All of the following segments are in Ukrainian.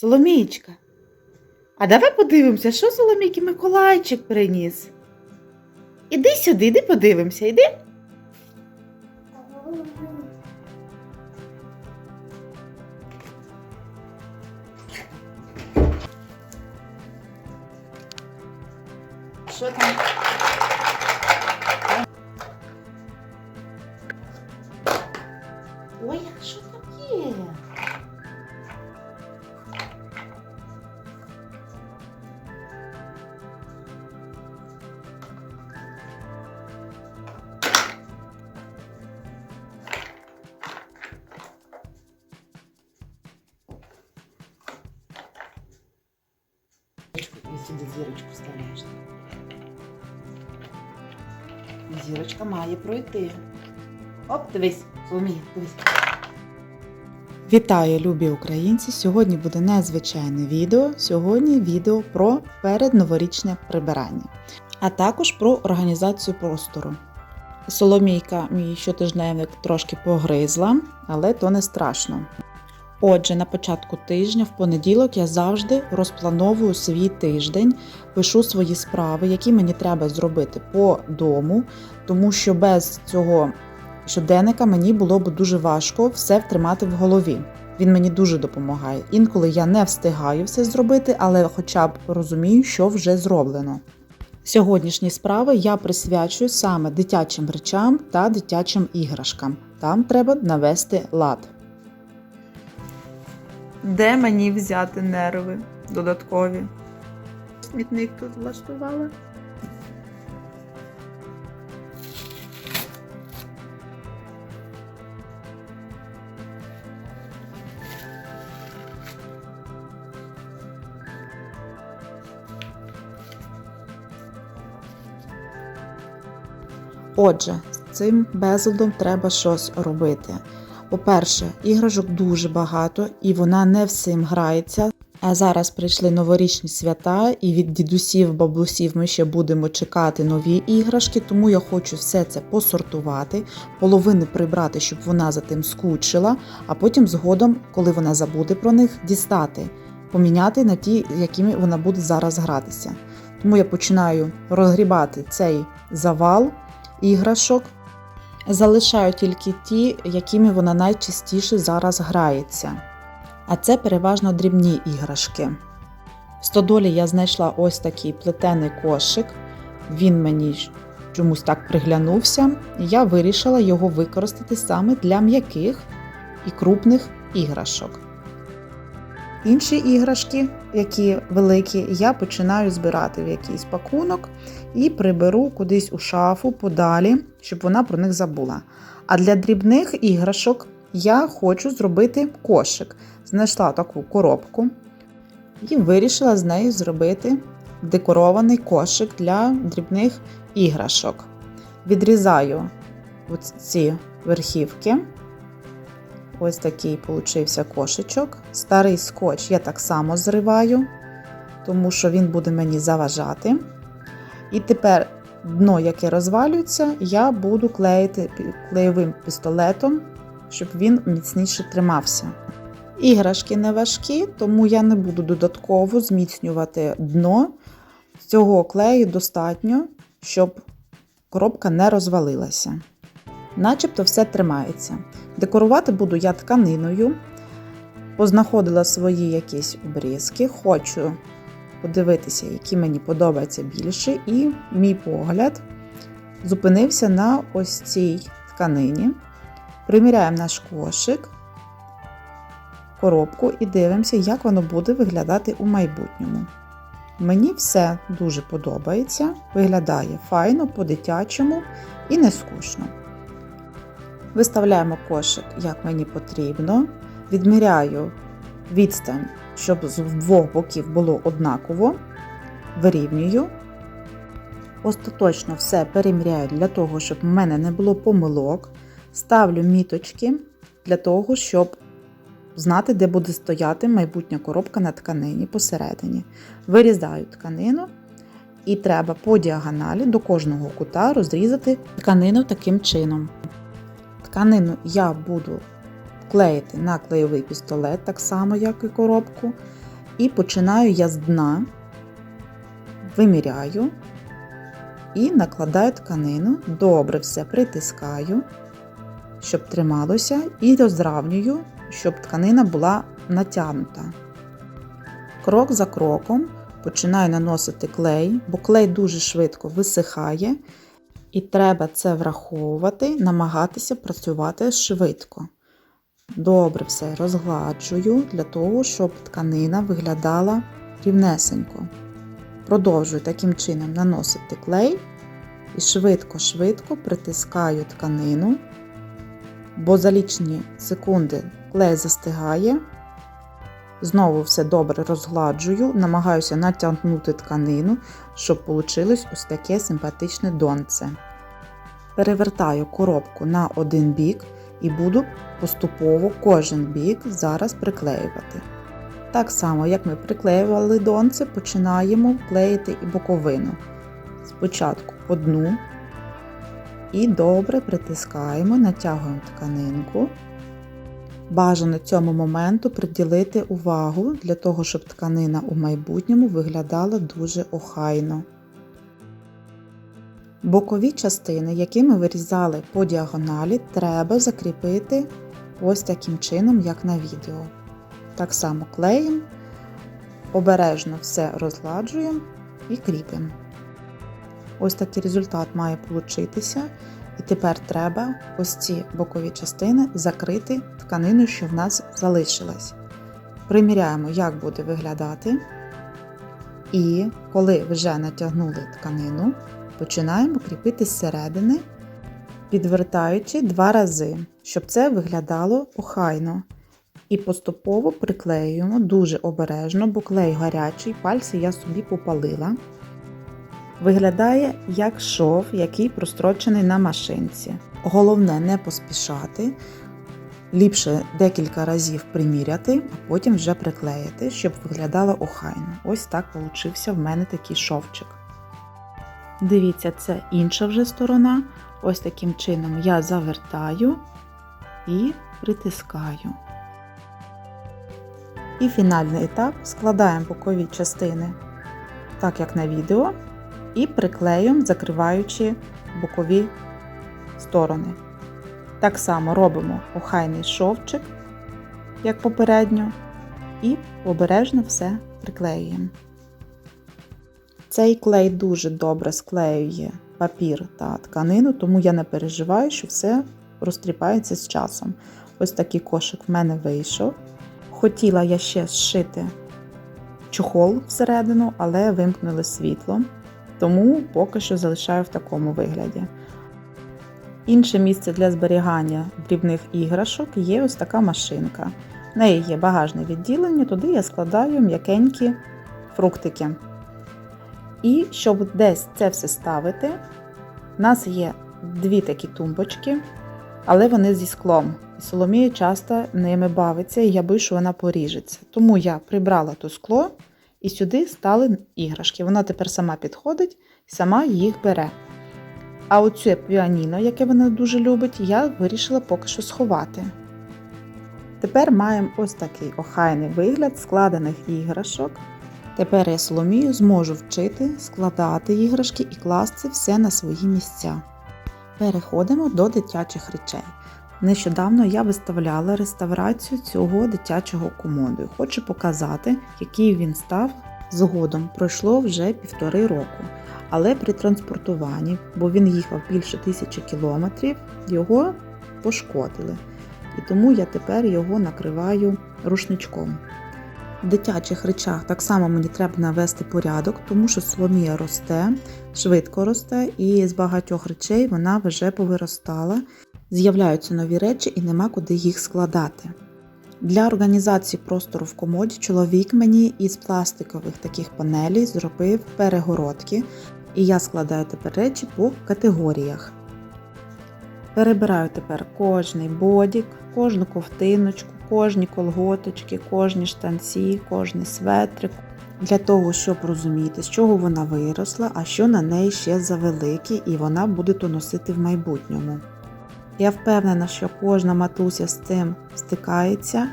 Соломійчка. А давай подивимося, що Соломійки Миколайчик приніс. Іди сюди, іди подивимося, іди. Що там? Ой, що там є? Вставляєш. Зірочка має пройти. Оп, дивись, Соломія, дивись. Вітаю, любі українці! Сьогодні буде незвичайне відео. Сьогодні відео про передноворічне прибирання, а також про організацію простору. Соломійка мій щотижневик трошки погризла, але то не страшно. Отже, на початку тижня, в понеділок, я завжди розплановую свій тиждень, пишу свої справи, які мені треба зробити по дому, тому що без цього щоденника мені було б дуже важко все втримати в голові. Він мені дуже допомагає. Інколи я не встигаю все зробити, але хоча б розумію, що вже зроблено. Сьогоднішні справи я присвячую саме дитячим речам та дитячим іграшкам. Там треба навести лад. Де мені взяти нерви додаткові? Смітник тут влаштувала. Отже, з цим безладом треба щось робити. По-перше, іграшок дуже багато і вона не всім грається. А зараз прийшли новорічні свята, і від дідусів, бабусів ми ще будемо чекати нові іграшки, тому я хочу все це посортувати, половини прибрати, щоб вона за тим скучила, а потім згодом, коли вона забуде про них, дістати, поміняти на ті, якими вона буде зараз гратися. Тому я починаю розгрібати цей завал іграшок. Залишаю тільки ті, якими вона найчастіше зараз грається. А це переважно дрібні іграшки. В стодолі я знайшла ось такий плетений кошик. Він мені чомусь так приглянувся, і я вирішила його використати саме для м'яких і крупних іграшок. Інші іграшки, які великі, я починаю збирати в якийсь пакунок і приберу кудись у шафу подалі, щоб вона про них забула. А для дрібних іграшок я хочу зробити кошик. Знайшла таку коробку і вирішила з нею зробити декорований кошик для дрібних іграшок. Відрізаю ці верхівки. Ось такий получився кошечок. Старий скотч я так само зриваю, тому що він буде мені заважати. І тепер дно, яке розвалюється, я буду клеїти клеєвим пістолетом, щоб він міцніше тримався. Іграшки не важкі, тому я не буду додатково зміцнювати дно. Цього клею достатньо, щоб коробка не розвалилася. Начебто все тримається. Декорувати буду я тканиною. Познаходила свої якісь обрізки, хочу подивитися, які мені подобаються більше, і мій погляд зупинився на ось цій тканині. Приміряємо наш кошик, коробку і дивимося, як воно буде виглядати у майбутньому. Мені все дуже подобається, виглядає файно, по-дитячому і не скучно. Виставляємо кошик, як мені потрібно. Відміряю відстань, щоб з двох боків було однаково. Вирівнюю. Остаточно все переміряю для того, щоб в мене не було помилок. Ставлю міточки для того, щоб знати, де буде стояти майбутня коробка на тканині посередині. Вирізаю тканину, і треба по діагоналі до кожного кута розрізати тканину таким чином. Тканину я буду клеїти на клеєвий пістолет, так само, як і коробку. І починаю я з дна, виміряю і накладаю тканину. Добре все притискаю, щоб трималося, і розравнюю, щоб тканина була натягнута. Крок за кроком починаю наносити клей, бо клей дуже швидко висихає, і треба це враховувати, намагатися працювати швидко. Добре все розгладжую для того, щоб тканина виглядала рівнесенько. Продовжую таким чином наносити клей і швидко-швидко притискаю тканину, бо за лічні секунди клей застигає. Знову все добре розгладжую, намагаюся натягнути тканину, щоб вийшло ось таке симпатичне донце. Перевертаю коробку на один бік і буду поступово кожен бік зараз приклеювати. Так само, як ми приклеювали донце, починаємо клеїти і боковину. Спочатку по дну і добре притискаємо, натягуємо тканинку. Бажано цьому моменту приділити увагу для того, щоб тканина у майбутньому виглядала дуже охайно. Бокові частини, які ми вирізали по діагоналі, треба закріпити ось таким чином, як на відео. Так само клеїмо, обережно все розгладжуємо і кріпимо. Ось такий результат має получитися. Тепер треба ось ці бокові частини закрити тканиною, що в нас залишилась. Приміряємо, як буде виглядати. І коли вже натягнули тканину, починаємо кріпити зсередини, підвертаючи два рази, щоб це виглядало охайно. І поступово приклеюємо дуже обережно, бо клей гарячий, пальці я собі попалила. Виглядає як шов, який прострочений на машинці. Головне не поспішати, ліпше декілька разів приміряти, а потім вже приклеїти, щоб виглядало охайно. Ось так получився в мене такий шовчик. Дивіться, це інша вже сторона. Ось таким чином я завертаю і притискаю. І фінальний етап складаємо бокові частини, так як на відео, і приклеюємо, закриваючи бокові сторони. Так само робимо охайний шовчик, як попередньо, і обережно все приклеюємо. Цей клей дуже добре склеює папір та тканину, тому я не переживаю, що все розтріпається з часом. Ось такий кошик в мене вийшов. Хотіла я ще зшити чохол всередину, але вимкнули світло, тому поки що залишаю в такому вигляді. Інше місце для зберігання дрібних іграшок є ось така машинка. В неї є багажне відділення, туди я складаю м'якенькі фруктики. І щоб десь це все ставити, у нас є дві такі тумбочки, але вони зі склом. Соломія часто ними бавиться, і я боюсь, що вона поріжеться. Тому я прибрала то скло і сюди стали іграшки. Вона тепер сама підходить і сама їх бере. А оце піаніно, яке вона дуже любить, я вирішила поки що сховати. Тепер маємо ось такий охайний вигляд складених іграшок. Тепер я Соломію зможу вчити складати іграшки і класти все на свої місця. Переходимо до дитячих речей. Нещодавно я виставляла реставрацію цього дитячого комоду. Хочу показати, який він став згодом. Пройшло вже півтори року. Але при транспортуванні, бо він їхав більше тисячі кілометрів, його пошкодили. І тому я тепер його накриваю рушничком. В дитячих речах так само мені треба навести порядок, тому що Соломія росте, швидко росте, і з багатьох речей вона вже повиростала. З'являються нові речі і нема куди їх складати. Для організації простору в комоді чоловік мені із пластикових таких панелей зробив перегородки, і я складаю тепер речі по категоріях. Перебираю тепер кожний бодік, кожну ковтиночку, кожні колготочки, кожні штанці, кожний светрик. Для того, щоб розуміти, з чого вона виросла, а що на неї ще завеликі, і вона буде то носити в майбутньому. Я впевнена, що кожна матуся з цим стикається,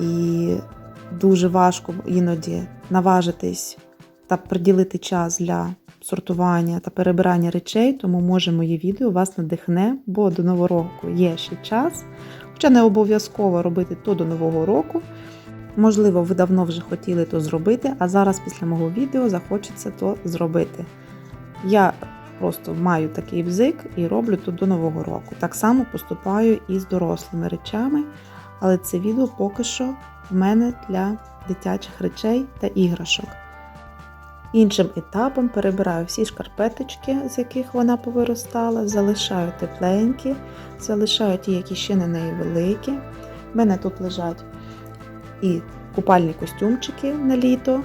і дуже важко іноді наважитись та приділити час для сортування та перебирання речей, тому може моє відео вас надихне, бо до нового року є ще час. Хоча не обов'язково робити то до нового року. Можливо, ви давно вже хотіли то зробити, а зараз після мого відео захочеться то зробити. Я просто маю такий бзик і роблю то до нового року. Так само поступаю і з дорослими речами, але це відео поки що в мене для дитячих речей та іграшок. Іншим етапом перебираю всі шкарпеточки, з яких вона повиростала, залишаю тепленькі, залишаю ті, які ще на неї великі. У мене тут лежать і купальні костюмчики на літо,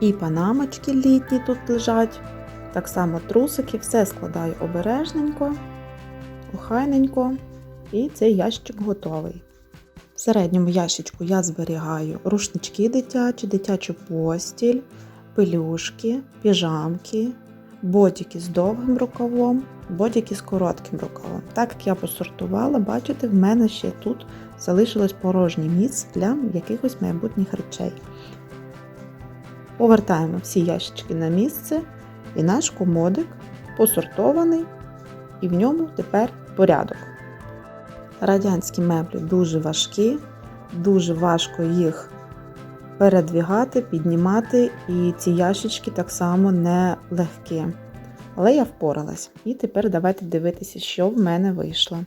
і панамочки літні тут лежать. Так само трусики, все складаю обережненько, охайненько, і цей ящик готовий. В середньому ящичку я зберігаю рушнички дитячі, дитячу постіль, пелюшки, піжамки, ботики з довгим рукавом, ботики з коротким рукавом. Так як я посортувала, бачите, в мене ще тут залишилось порожнє місце для якихось майбутніх речей. Повертаємо всі ящички на місце, і наш комодик посортований, і в ньому тепер порядок. Радянські меблі дуже важкі, дуже важко їх передвігати, піднімати, і ці ящички так само не легкі. Але я впоралась. І тепер давайте дивитися, що в мене вийшло.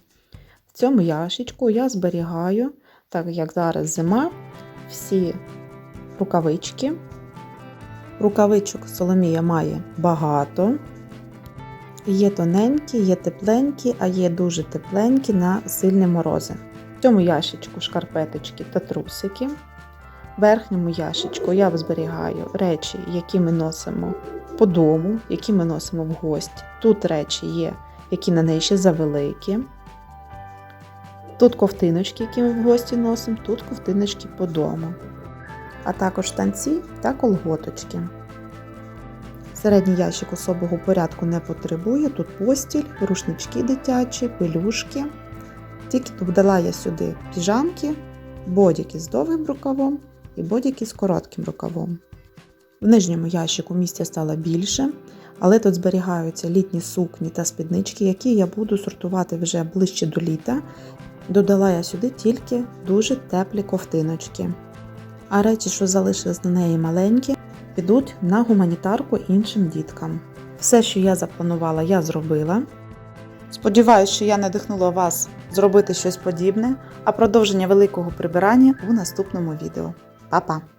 В цьому ящичку я зберігаю, так як зараз зима, всі рукавички. Рукавичок Соломія має багато. Є тоненькі, є тепленькі, а є дуже тепленькі на сильні морози. В цьому ящичку шкарпеточки та трусики. В верхньому ящичку я зберігаю речі, які ми носимо по дому, які ми носимо в гості. Тут речі є, які на неї ще завеликі. Тут ковтиночки, які ми в гості носимо, тут ковтиночки по дому. А також танці та колготочки. Середній ящик особого порядку не потребує. Тут постіль, рушнички дитячі, пелюшки. Тільки додала я сюди піжамки, бодіки з довгим рукавом і бодіки з коротким рукавом. В нижньому ящику місця стало більше, але тут зберігаються літні сукні та спіднички, які я буду сортувати вже ближче до літа. Додала я сюди тільки дуже теплі ковтиночки. А речі, що залишились на неї маленькі, підуть на гуманітарку іншим діткам. Все, що я запланувала, я зробила. Сподіваюсь, що я надихнула вас зробити щось подібне, а продовження великого прибирання у наступному відео. Па-па!